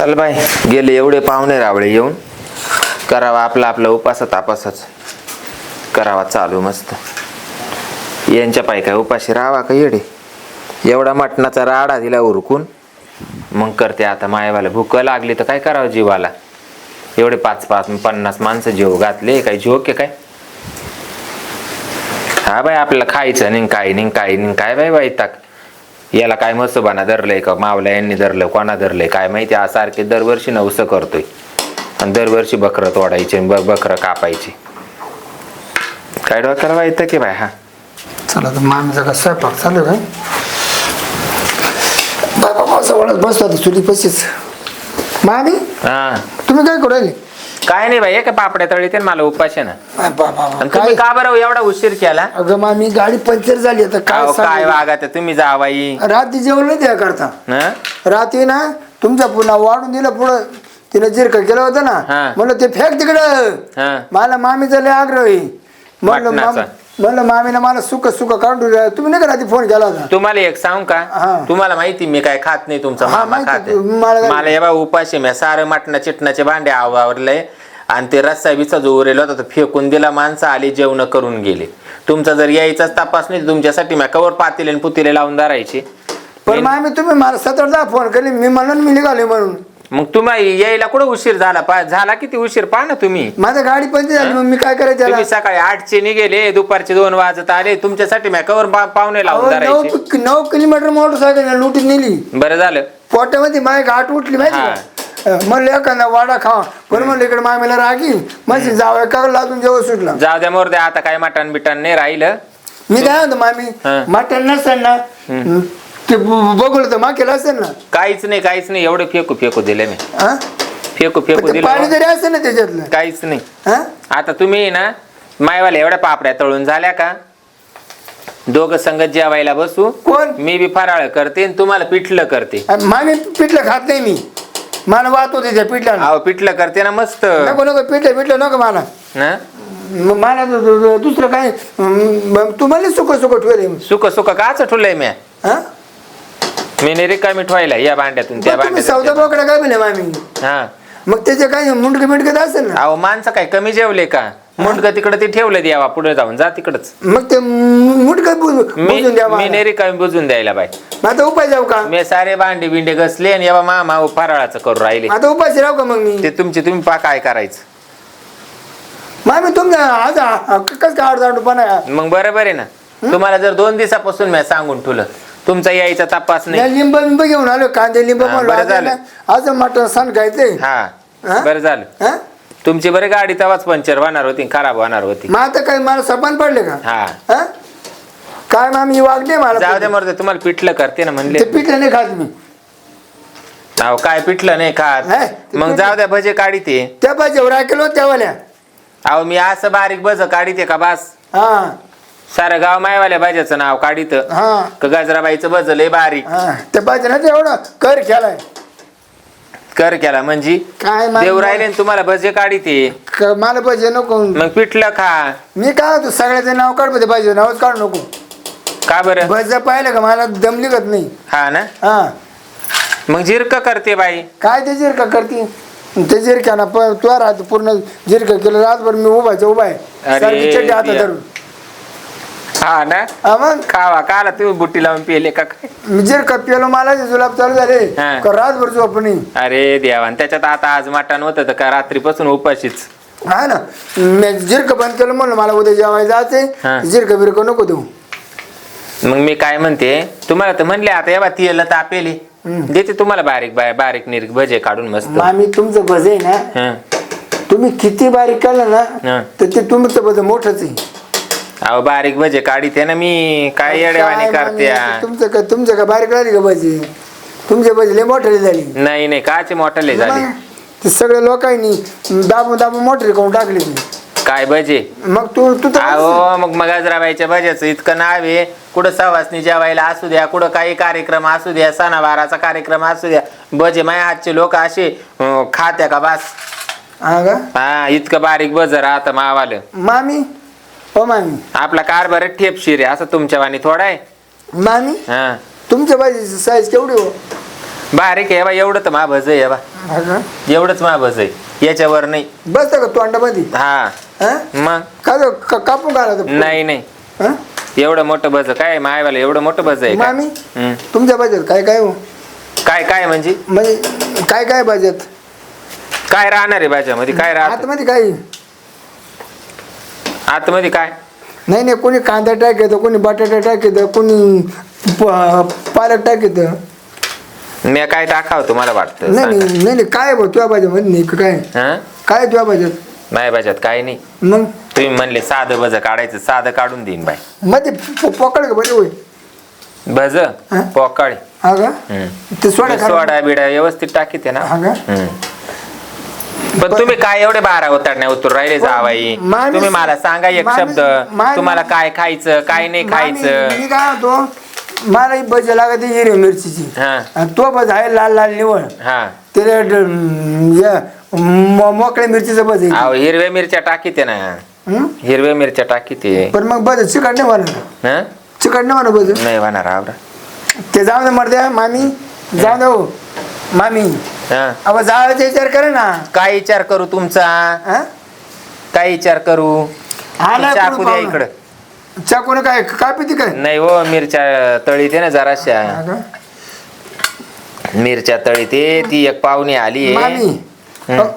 चल बाय गेले एवढे पाहुणे रावळे येऊन. करावा आपला आपला उपास तापासच करावा चालू मस्त. यांच्या पाय काय उपाशी राहावा का येडे? एवढा मटणाचा राडा दिला उरकून. मग करते आता मायवाला भूक लागली तर काय करावं जीवाला? एवढे पाच पाच पन्नास माणसं जेव घातले काय झोक काय? हा बाय आपल्याला खायचं नाही काय नाही काय नाही काय बाय बाई ताक याला काय मसोबाना धरलंय का? मावला यांनी धरलं कोणा धरलंय? काय माहिती? आज सारखे दरवर्षी नवसं करतोय. आणि दरवर्षी बकरं तोडायचे ब बकरं कापायची. काय डोक्याला वाईट की बाय हा? चला तर मामीचा का स्वयंपाक चालू आहे? बाबा माझा वळत बसतो आता चुली पशीच मामी हा. तुम्ही काय करू राहिले? काय नाही बाई काय पापड्या तळी ते मला उपाशी ना. आ, बाबा आणि काय? तुम्ही का बरं एवढा उशीर केला? अगं मामी गाडी पंक्चर झाली आता. काय अहो, काय सांगू? वागा तुम्ही जावाई रात्री जेवण नाही द्या करता. हं? रात्री ना तुमचा पुन्हा वाढून दिलं पुढं. तिने जिरका केलं होतं हा. ना म्हणलं ते फेक तिकडं. हं. मला मामीचा लय आग्रह आहे. म्हणलं माम-. म्हणलं मामीनं मला सुक सुक काढून. तुम्ही नाही का रात्री फोन केला होता? तुम्हाला एक सांगू का. तुम्हाला माहिती मी काय खात नाही तुमचा हा, मामा माहिती. खाते मला काय- मला हे बा उपाशी मी सारं मटणा चिटणाचे भांडे आवरले आणि ते रस्सा बिचा जो उरेला होता तो फेकून दिला माणसं आली जेवण करून गेले. तुमचा जर यायचाच तपास नाही तर तुमच्यासाठी मी कवर पातेले आणि पुतिले लावून धरायचे. पण मामी तुम्ही मला सतरदा फोन केली मी म्हणून मी निघाले म्हणून. मग तुम्हाला यायला कुठं उशीर झाला? पा झाला किती उशीर? पहा ना तुम्ही. माझ्या गाडी पंच झाली मग मी काय करायचं तुम्ही सकाळी आठचे निघेले दुपारचे दोन वाजत आले. तुमच्यासाठी मी कवर पाहुणे लावून धरायचे. नऊ नऊ किलोमीटर मोटरसायकल लुटीत नेली. बरं झालं. पोटामध्ये माझी गाठ उठली माहिती का? म्हणलं एखादा वाडा खावा पण म्हणलं इकडे मामीला रागी माझी जावं का लाजून जेव्हा सुटला. जाऊ द्या मोर द्या. आता काय मटण बिटन नाही राहिलं. मी काय म्हणतो मामी हा. मटण नसेल ना ते बघलं तर मा केलं असेल ना. काहीच नाही काहीच नाही. एवढं फेकू फेकू दिले मी. हा? फेकू फेकू ते दिलं पाणी जरी असेल ना त्याच्यातलं. काहीच नाही. हा? आता तुम्ही ना मायवाला एवढ्या पापड्या तळून झाल्या का? दोघं संगत जेवायला बसू. कोण? मी बी फराळ करते आणि तुम्हाला पिठलं करते. आणि मामी पिठलं खात नाही मी. मला वाहत होते त्या पिठल्यानं. अहो पिठलं करते ना मस्त. नको नको पिठलं पिठलं नको मला. ना? मग मला दु- दु- दु- दुसरं काय मग तू म्हणले सुक सुक ठेवले सुक सुक काच ठुलंय मी? हा? मी नाही रिकामी ठेवायला या भांड्यातून त्या तुम्ही बोकडा काय म्हणे मामी? भांड्यात. हा. मग त्याचे काय मुंडके मिंडके असेल ना? अहो माणसं काय कमी जेवले का? मुंडक तिकडे ते ठेवलं द्यावा पुढे जाऊन जा तिकडच. मग ते मुंडके मी बुजून द्या मी मला. नाही रिकामी बुजून द्यायला बाई. मग आता उपाय जाऊ का? मी सारे भांडे बिंडे घसले आणि यावा मामा फराळाचं करू राहिले. आता उपाशी राहू का मग मी? ते तुमचे तुम्ही पा काय करायचं. मामी तुमचा आज कस काय आहे? मग बरोबर आहे ना. तुम्हाला जर दोन दिवसापासून मी सांगून ठेवलं तुमचा यायचा तपास नाही. लिंब बिंब घेऊन आलो कांदे लिंब हा, म्हणलो बरं आज झालं. ना, आज मटण सण खायचंय हा हा? बरं झालं. हा? तुमची बरे गाडी तेव्हाच पंक्चर होणार होती खराब होणार होती. मग आता काय मला सपान पडले का? हा. हा? काय मामी वागणे जाऊ दे मला मरते तुम्हाला पिठलं करते ना म्हणले. ते पिठलं नाही खात मी. अहो काय पिठलं नाही खात. ते मग जाऊ द्या भजे काढी ते. त्या पाहिजे राखेल त्यावाल्या अहो मी असं बारीक भज काढीते का बास? हा. सारं गाव मायवाल्या भाज्याचं नाव काढीत हा. का गजराबाईचं भज लय बारीक हा. त्या ना ते एवढं कर खेळाय कर केला म्हणजे? काय मा- देव राहिले ना तुम्हाला भजे काढीते क- मला पाहिजे नको. मग पिठलं खा. मी काय होतो सगळ्याचं नाव काढमध्ये पाहिजे नावच काढू नको. का बरं? बस पाहिलं का मला दम निघत नाही. हा ना? हा. मग जिरक करते बाई. काय ते जिरका करते? ते जिरक्यानं प तू राहतो पूर्ण जिरका केलं रातभर मी उभायचं उभा आहे. अरे सारखी चड्डी हातात देवा. धरून. हा ना? हा मग? खावा काला तुम्ही बुट्टी लावून पिले का काय? मी जिरका पेलो मला जे जुलाब चालू झाले हा. का रातभर झोप नाही अरे देवा आणि त्याच्यात आता आज मटण होतं तर का रात्रीपासून उपाशीच? हा ना. मी जिरका बंद केलं म्हणलं मला उद्या जेवायला हा. जायचंय जिरका बिरका नको देऊ. मग मी काय म्हणते तुम्हाला तर म्हणले आता या तेल तापेली हम्म. देते तुम्हाला बारीक बाय बारीक निरीक भजे काढून मस्त. मामी तुमचं भज ना हं. तुम्ही किती बारीक केलं ना हा. तर ते तुमचं भज मोठंच आहे. अहो बारीक भजे काढीते ना मी. काय येडेवाणी काय करते तुमचं का तुमचं का बारीक राहिली का भजी? तुमचे भजी लय मोठे झाली. नाही नाही काचे मोठाले झाले. ते सगळ्या लोकांनी दाबून दाबून मोठे करून टाकले काय भजे? मग तू तू तर अहो मग मग गजराबाईच्या भज्याचं इतकं नाव आहे. कुठं सवासनी जेवायला असू द्या कुठं काही कार्यक्रम असू द्या सणावाराचा कार्यक्रम असू द्या. भजे माझ्या हातचे लोक असे अं, खात्या का बास? हा का? हा इतकं बारीक भज राहतं मावालं. मामी? हो मामी. आपला कारभार ठेपशीर आहे असं तुमच्या वाणी थोडा आहे. मामी हा. तुमच्या भाजीची साईज केवढी हो? बारीक आहे बा एवढं तर मा भज आहे बा. हा का? एवढंच मा भज आहे याच्यावर नाही. बसतं का तोंडामध्ये? हा. हा? मग? का तो क- कापून घाला नाही नाही. हा? एवढं मोठं भज काय मायवाला एवढं मोठं भज आहे का? मामी. तुमच्या बजेट काय काय हो? काय काय म्हणजे? म्हणजे काय काय बजेट काय राहणार आहे भाज्यामध्ये काय राहत? आतमध्ये काय? आतमध्ये काय? नाही नाही कोणी कांदा टाकतं कोणी बटाटा टाकतं कोणी प- पालक टाकतं मी काय टाकावं तुम्हाला वाटतं नाही सांगा. नाही नाही काय भाऊ तुझ्या भाज्या मध्ये नाही काय हं? काय तुझ्या भाज्यात? नाही भाज्यात काय नाही. मग? तुम्ही म्हणले साधं भज काढायचं साधं काढून देईन बाई. मध्ये प- पकड का बरे होय? भज? हं? पोकाळी. हा का? हं. ते सोडा बिडा व्यवस्थित टाकीत ना. हा का? हं. पण तुम्ही काय एवढे बारा उतरण्या उतरून राहिले जावाई? माणूस- तुम्ही मला सांगा एक माणूस- शब्द. माणूस- तुम्हाला काय खायचं काय नाही खायचं? मी काय होतो मला ही भजी लागते हिरवी मिरचीची. हा. आणि तो भज आहे लाल लाल निवळ हा. त्याला ड- या मो- मोकळ्या मिरचीचं भज आहे. अहो हिरव्या मिरच्या टाकीत आहे ना. हं? हिरव्या मिरच्या टाकीत. आहे पण मग भज चिकट नाही म्हणा हं? चिकट नाही म्हणा भज. नाही होणार आवरा. ते जाऊ दे मर्द्या मामी. जाऊ दे हो. मामी. हं. अहो विचार करे ना काय विचार करू तुमचा हा? काय विचार करू आलाय चाकू कोणी द्या पाहुणा? इकडं चाकून काय काय पिती काय नाही हो मिरच्या तळी ते ना जराशा हा का? मिरच्या तळी ते ती एक पाहुणी आली मामी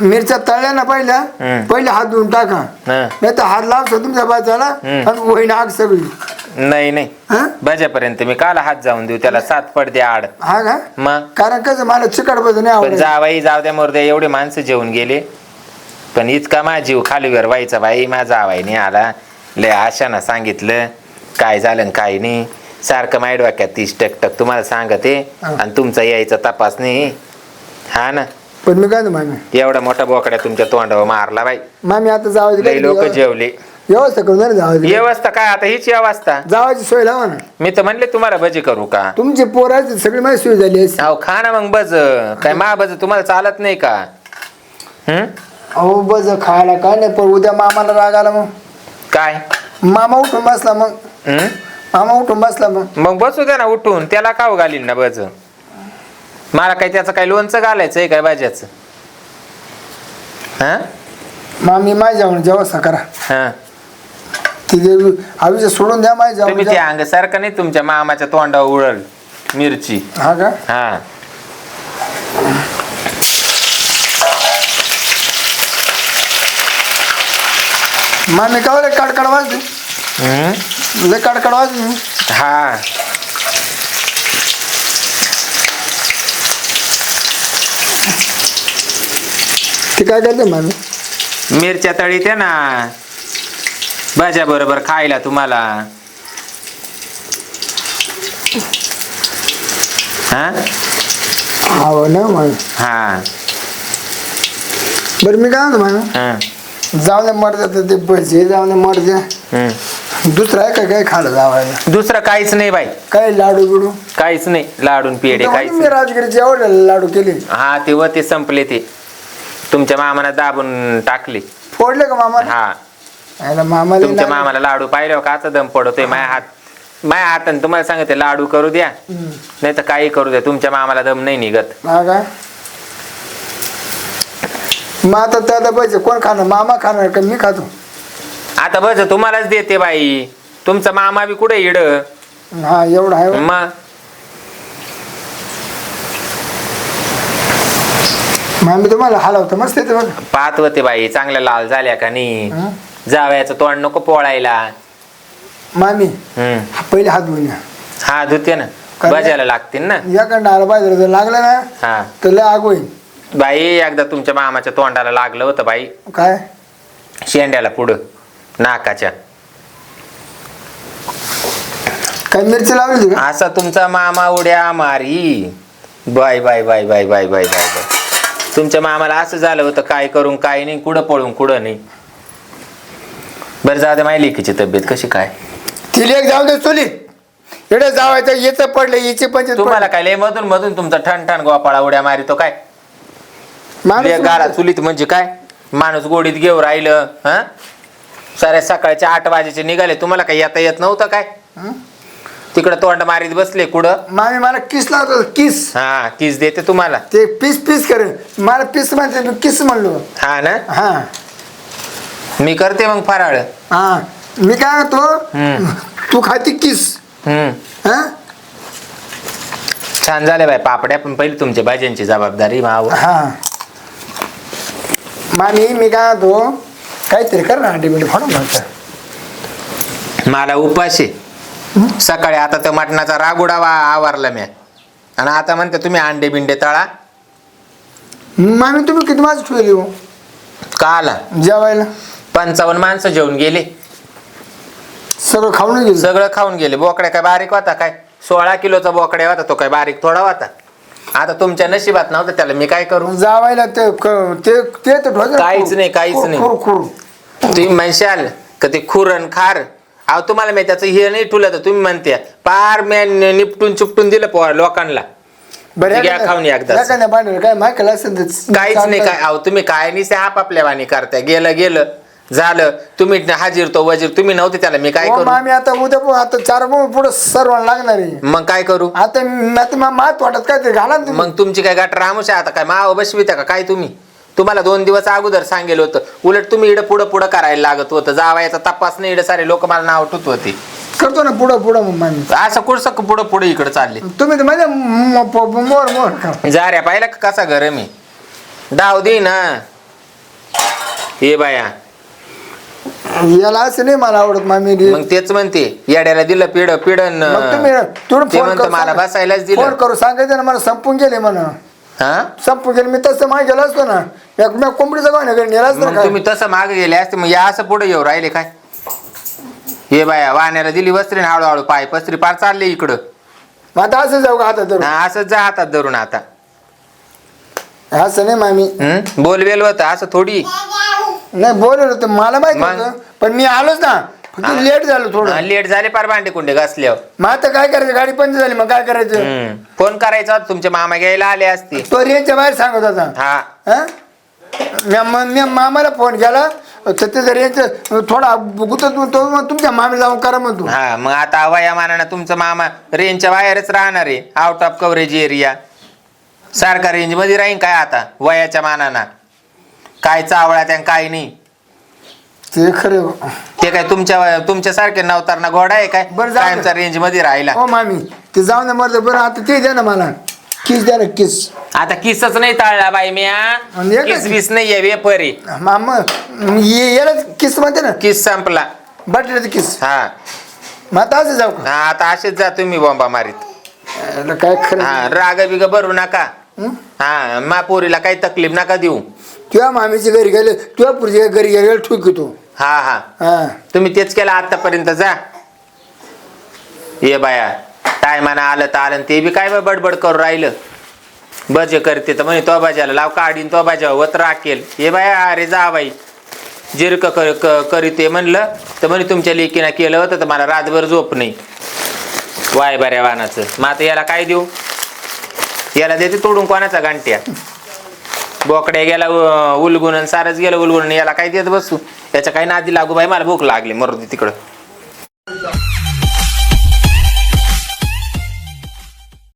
मिरच्या तळल्या ना पहिल्या हं. पहिले हात धुवून टाका हं. नाही तर हात लावतो तुमच्या बाजाला हं. आणि होईन आग सगळी नाही नाही. हा? मी काल हात जाऊन देऊ त्याला सात पडदे आड. हा का? मग? कारण कसं मला चिकट बस नाही पण आवडत जावाई जाऊ द्या मोरद्या एवढे माणसं जेवून गेले. पण इतका माझा जीव खालीवर व्हायचा बाई माझा आवाईने आला. लय आशानं सांगितलं काय झालं आणि काय नाही. सारखं माय डोक्यात तीस टक टक तुम्हाला सांगते. आणि तुमचा यायचा तपास नाही. हा ना? पण मी काय म्हणतो मामी एवढा मोठा बोकड्या तुमच्या तोंडावर मारला बाई. मामी आता लय लोक जेवले. व्यवस्था करून जावायची. व्यवस्था काय? आता हीच अवस्था जावायची सोय लावा ना. मी तर म्हणले तुम्हाला भजी करू का? तुमची पोराची सगळी माझी सोय झाली असती. अहो खा ना मग बज काय मा बज तुम्हाला चालत नाही का? हम्म अहो बज खायला काय नाही पण उद्या मामाला राग आला मग. काय? मामा उठून बसला मग. हम्म मामा उठून बसला मग. मग बसू द्या ना उठून. त्याला काव घालीन ना बज मला काय त्याचं काय लोणचं घालायचंय काय भाज्याचं? हा? मामी माझ्या व्यवस्था करा. हा. ती देवी आवीचं सोडून द्या माझ्या तुम्ही ते अंग सारखं नाही तुमच्या मामाच्या तोंडावर उडल मिरची. हा का? हा. मामी का रे कडकड वाजली? हम्म? लय कडकड वाजली. हा. ती काय करते मामी? मिरच्या तळीते ना. भाज्या बरोबर खायला तुम्हाला. हा? हो ना हा. बरं मी काय म्हणतो हा. जाऊ दे तर ते पैसे जाऊ दे मरते हम्म. दुसरं आहे का काय खायला जावायला? दुसरं काहीच नाही बाई. काय लाडू बिडू? काहीच नाही लाडून पेढे काहीच मी नाही. राजगिरीचे एवढे लाडू केले. हा ते व ते संपले ते. तुमच्या मामाला दाबून टाकले. फोडले का मामा हा. याला मामाला तुमच्या मामाला लाडू पाहिल्यावर काचा दम पडतोय माझ्या हात. माझ्या हाताने तुम्हाला सांगते लाडू करू द्या. हम्म. नाही तर काही करू द्या. तुमच्या मामाला दम नाही निघत. हा का? मग आता त्याला पैसे कोण खाणार? मामा खाणार का मी खातो? आता बस तुम्हालाच देते बाई. तुमचा मामा बी कुठे इड? हा एवढं आहे. मग? मामी तुम्हाला हलवतं. मस्त येते बघ. पाहत होते बाई. चांगल्या लाल झाल्या का नाही? हं? जावयाचं तोंड नको पोळायला. मामी हम्म. पहिले हात धुवून हा धुते ना? बजायला लागतील ना. याकडनं आला पाहिजे जर लागलं ना हा. तर लय आग होईल बाई एकदा तुमच्या मामाच्या तोंडाला लागलं होतं बाई. काय? शेंड्याला पुढं नाकाच्या. काय मिरची लावली होती का? असा तुमचा मामा उड्या मारी. Bye bye bye bye bye bye bye bye तुमच्या मामाला असं झालं होतं काय करून काय नाही कुठं पळून कुठं नाही. बरं जाऊ दे माझी लेकीची तब्येत कशी काय? तिला एक जाऊ दे चुली. एवढे जावायचं याचं पडलं याची पंचायत तुम्हाला काय लय मधून मधून तुमचा ठण ठण गोपाळा उड्या मारितो काय? लय गाडा चुलीत म्हणजे काय? माणूस गोडीत घेऊ राहिलं हा? साऱ्या सकाळच्या आठ वाजेचे निघाले तुम्हाला काही येता येत नव्हतं काय? तिकडं तोंड मारीत बसले कुठं? मामी मला किस लावतो किस. हा किस देते तुम्हाला? ते पीस पीस करे मला पीस म्हणते मी किस म्हणलो. हा ना? हा. मी करते मग फराळ. हा मी काय. म्हणतो? तू खाती किस. हम्म. हा? छान झाले बाय पापड्या पण पहिली तुमच्या भाज्यांची जबाबदारी माव हा. मामी मी काय म्हणतो? काहीतरी कर ना डिबिट फाडून म्हणतं मला उपाशी सकाळी आता तर मटणाचा रागुडा वा आवारला मी. आणि आता म्हणते तुम्ही अंडे बिंडे तळा. मामी तुम्ही किती माझं ठेवली हो? का आला जेवायला? पंचावन्न माणसं जेवून गेले. सगळं खाऊन गेलं. सगळं खाऊन गेले. बोकड्या काय बारीक होता काय? सोळा किलोचा बोकड्या होता तो काय बारीक थोडा होता? आता तुमच्या नशिबात नव्हतं त्याला मी काय करू? जावायला ते तर. काहीच नाही, काहीच खुर- नाही. खुर खुर. तुम्ही म्हणशाल का ते खुरण खार? अहो तुम्हाला मी त्याचं हे नाही ठुलं तर तुम्ही म्हणते पार मी निपटून चिपटून दिलं पोहा लोकांना. बरं खाऊन एकदाच. एखाद्या भांडवल काय माहिती असेल तर काहीच नाही काय अहो तुम्ही काय नाही से आपापल्या वाणी करताय? गेलं गेलं. झालं. तुम्ही हाजीर तो वजीर तुम्ही नव्हते त्याला मी काय हो, करू? मामी आता उद्या पो- आता चार पुढे सर्वांना लागणार आहे. मग काय करू? आता मा- मात वाटत काय ते घाला ना तुम्ही. मग तुमची काय गाठ रामूश आहे? आता काय माव बसविता का? काय तुम्ही? तुम्हाला दोन दिवस अगोदर सांगेल होतं. उलट तुम्ही इडं पुढं पुढं करायला लागत होतं. जावायचा तपास नाही इडं सारे लोक मला नाव ठुत होते. करतो ना पुढं पुढं मग मामी. असं कुठं पुढं पुढं इकडं चालले. तुम्ही तर म- प- मोर मोर का जा रे पाहिलं का कसा घर मी डाव दे ना. ये बाया. याला असं नाही मला आवडत मामी मग तेच म्हणते येड्याला दिलं पिढ पिढन मग तुम्ही तुम्ही ते फोन म्हणतं करू मला सांगा. बसायलाच दिलं. फोन करू सांगायचं ना मला संपून गेले म्हणा. हा? संपून गेले मी तसं मागे गेलो असतो ना. एक मी कोंबडीचं गाव नाही नेला असतं मग ना तुम्ही तसं मागे गेले असते मग या असं पुढे येऊ राहिले काय? ये बाया वाण्याला दिली वस्त्री आणि हळूहळू पाय पस्त्री पार चालले इकडं. मग आता असं जाऊ का आता तर हा, असंच जा हातात धरून आता. असं नाही मामी. हम्म बोलवेल होतं असं थोडी. नाही बोललो होतं मला माहिती मग? होतं पण मी आलोच ना. फक्त. लेट झालो थोडं. लेट झाले पार भांडे कुंडे घासल्यावर. मग आता काय करायचं? गाडी पंच झाली मग काय करायचं? हम्म. फोन करायचा होता तुमचे मामा घ्यायला आले असते. तो रेंजच्या बाहेर सांगत होता. हा. हा? म्या- म- म्या मामाला फोन केला तर ते रेंज थोडा गुतत तो मग तुमच्या मामी जाऊन करा म्हणतो हा मग आता वया मानानं तुमचं मामा रेंजच्या बाहेरच राहणार आहे आउट ऑफ कव्हरेज एरिया सारखा रेंजमध्ये राहीन काय आता वयाच्या मानानं? काय चावळा त्या काय नाही. ते खरं ते काय तुमच्या तुमच्या सारखे नवतारणा घोडा आहे काय? बरं, जाऊ दे. कायमचा रेंजमध्ये राहिला. हो मामी ते जाऊन दे मरते बरं आता ते द्या ना मला. किस द्या ना किस. आता किसच नाही टाळला बाई मी आणि एकच- किस बिस नाही वेपर आहे मामा ये- याला किस म्हणते ना. किस संपला. बटल्याचं किस. हा. मग आता असं जाऊ का? हा आता असेच जा तुम्ही बॉम्बा मारीत. याला काय खरं हा राग बिग भरू नका. हा? मापोरीला काही तकलीफ नका देऊ. तुझ्या मामीच्या घरी गेले तुझ्या पुढच्या घरी गेले ठुक तू. हा हा. हा. तुम्ही तेच केलं आतापर्यंत जा. ये बाया टायमानं आलं तर आलं आणि ते बी काय बा बडबड करू राहिलं. बजे करते तर म्हणे तो बाजाला लाव काढीन तो बाजा वत राखेल. ये बाया अरे जा बाई. जिरक कर क- करीते म्हणलं तर म्हणे तुमच्या लेकीनं केलं होतं तर मला रातभर झोप नाही. वाय बऱ्या वानाचं. मग आता याला काय देऊ? याला देते तोडून कोणाचा गांट्या बोकड्या गेला उ- उलगून आणि सारच गेलं उलगून याला काय देत बसू? याच्या काही नादी लागू बाई मला भूक लागली मरू दे तिकडं.